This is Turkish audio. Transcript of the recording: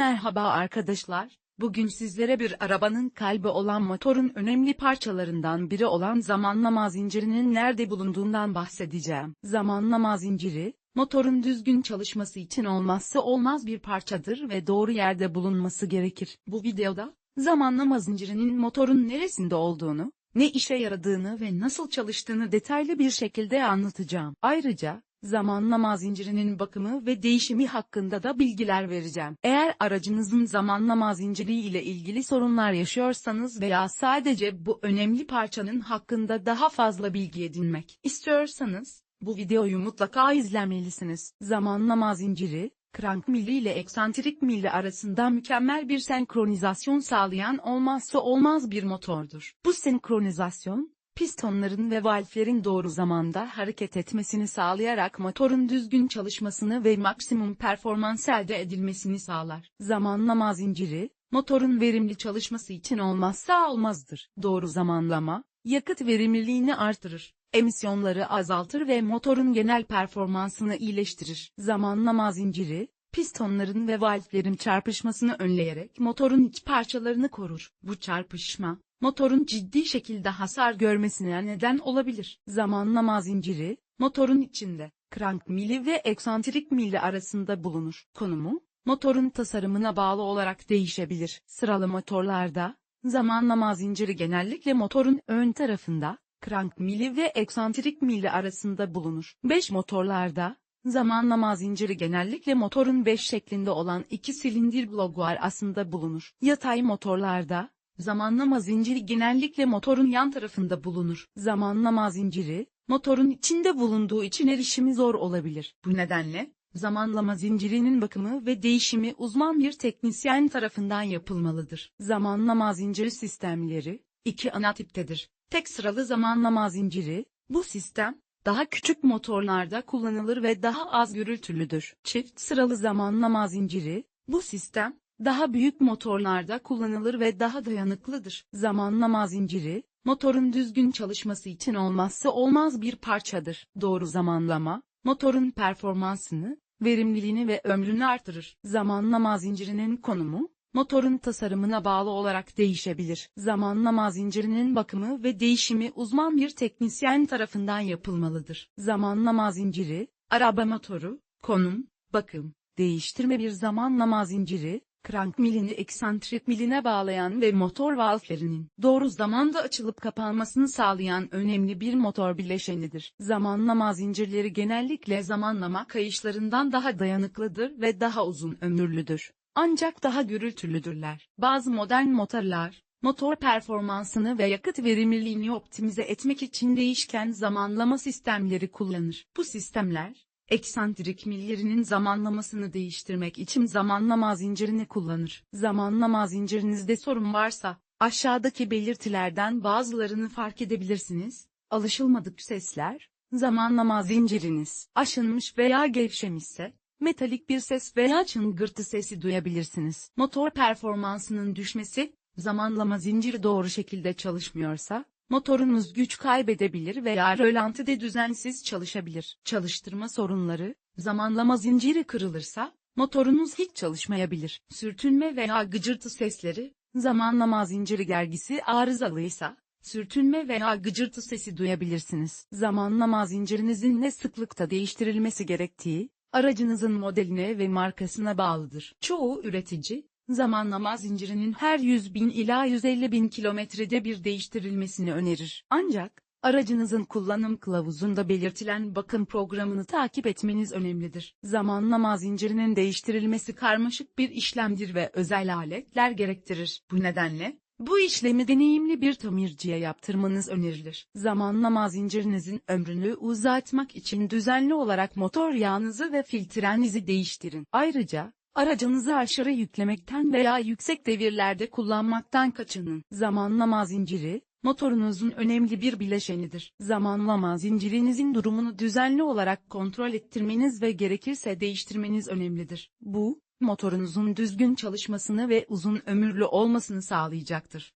Merhaba arkadaşlar. Bugün sizlere bir arabanın kalbi olan motorun önemli parçalarından biri olan zamanlama zincirinin nerede bulunduğundan bahsedeceğim. Zamanlama zinciri, motorun düzgün çalışması için olmazsa olmaz bir parçadır ve doğru yerde bulunması gerekir. Bu videoda, zamanlama zincirinin motorun neresinde olduğunu, ne işe yaradığını ve nasıl çalıştığını detaylı bir şekilde anlatacağım. Ayrıca, zamanlama zincirinin bakımı ve değişimi hakkında da bilgiler vereceğim. Eğer aracınızın zamanlama zinciri ile ilgili sorunlar yaşıyorsanız veya sadece bu önemli parçanın hakkında daha fazla bilgi edinmek istiyorsanız, bu videoyu mutlaka izlemelisiniz. Zamanlama zinciri, crank milli ile eksantrik milli arasında mükemmel bir senkronizasyon sağlayan olmazsa olmaz bir motordur. Bu senkronizasyon, pistonların ve valflerin doğru zamanda hareket etmesini sağlayarak motorun düzgün çalışmasını ve maksimum performans elde edilmesini sağlar. Zamanlama zinciri, motorun verimli çalışması için olmazsa olmazdır. Doğru zamanlama, yakıt verimliliğini artırır, emisyonları azaltır ve motorun genel performansını iyileştirir. Zamanlama zinciri, pistonların ve valflerin çarpışmasını önleyerek motorun iç parçalarını korur. Bu çarpışma, motorun ciddi şekilde hasar görmesine neden olabilir. Zamanlama zinciri, motorun içinde, crank mili ve eksantrik mili arasında bulunur. Konumu, motorun tasarımına bağlı olarak değişebilir. Sıralı motorlarda, zamanlama zinciri genellikle motorun ön tarafında, crank mili ve eksantrik mili arasında bulunur. 5 motorlarda, zamanlama zinciri genellikle motorun 5 şeklinde olan iki silindir bloğu arasında bulunur. Yatay motorlarda, zamanlama zinciri genellikle motorun yan tarafında bulunur. Zamanlama zinciri, motorun içinde bulunduğu için erişimi zor olabilir. Bu nedenle, zamanlama zincirinin bakımı ve değişimi uzman bir teknisyen tarafından yapılmalıdır. Zamanlama zinciri sistemleri, iki ana tiptedir. Tek sıralı zamanlama zinciri, bu sistem, daha küçük motorlarda kullanılır ve daha az gürültülüdür. Çift sıralı zamanlama zinciri, bu sistem, daha büyük motorlarda kullanılır ve daha dayanıklıdır. Zamanlama zinciri, motorun düzgün çalışması için olmazsa olmaz bir parçadır. Doğru zamanlama, motorun performansını, verimliliğini ve ömrünü artırır. Zamanlama zincirinin konumu, motorun tasarımına bağlı olarak değişebilir. Zamanlama zincirinin bakımı ve değişimi uzman bir teknisyen tarafından yapılmalıdır. Zamanlama zinciri, araba motoru, konum, bakım, değiştirme bir zamanlama zinciri, crank milini eksantrik miline bağlayan ve motor valflerinin doğru zamanda açılıp kapanmasını sağlayan önemli bir motor bileşenidir. Zamanlama zincirleri genellikle zamanlama kayışlarından daha dayanıklıdır ve daha uzun ömürlüdür. Ancak daha gürültülüdürler. Bazı modern motorlar, motor performansını ve yakıt verimliliğini optimize etmek için değişken zamanlama sistemleri kullanır. Bu sistemler, eksantrik millerinin zamanlamasını değiştirmek için zamanlama zincirini kullanır. Zamanlama zincirinizde sorun varsa, aşağıdaki belirtilerden bazılarını fark edebilirsiniz. Alışılmadık sesler, zamanlama zinciriniz aşınmış veya gevşemişse, metalik bir ses veya çıngırtı sesi duyabilirsiniz. Motor performansının düşmesi, zamanlama zinciri doğru şekilde çalışmıyorsa, motorunuz güç kaybedebilir veya rölantide düzensiz çalışabilir. Çalıştırma sorunları, zamanlama zinciri kırılırsa, motorunuz hiç çalışmayabilir. Sürtünme veya gıcırtı sesleri, zamanlama zinciri gergisi arızalıysa, sürtünme veya gıcırtı sesi duyabilirsiniz. Zamanlama zincirinizin ne sıklıkta değiştirilmesi gerektiği, aracınızın modeline ve markasına bağlıdır. Çoğu üretici, zamanlama zincirinin her 100 bin ila 150 bin kilometrede bir değiştirilmesini önerir. Ancak, aracınızın kullanım kılavuzunda belirtilen bakım programını takip etmeniz önemlidir. Zamanlama zincirinin değiştirilmesi karmaşık bir işlemdir ve özel aletler gerektirir. Bu nedenle, bu işlemi deneyimli bir tamirciye yaptırmanız önerilir. Zamanlama zincirinizin ömrünü uzatmak için düzenli olarak motor yağınızı ve filtrenizi değiştirin. Ayrıca, aracınızı aşırı yüklemekten veya yüksek devirlerde kullanmaktan kaçının. Zamanlama zinciri, motorunuzun önemli bir bileşenidir. Zamanlama zincirinizin durumunu düzenli olarak kontrol ettirmeniz ve gerekirse değiştirmeniz önemlidir. Bu, motorunuzun düzgün çalışmasını ve uzun ömürlü olmasını sağlayacaktır.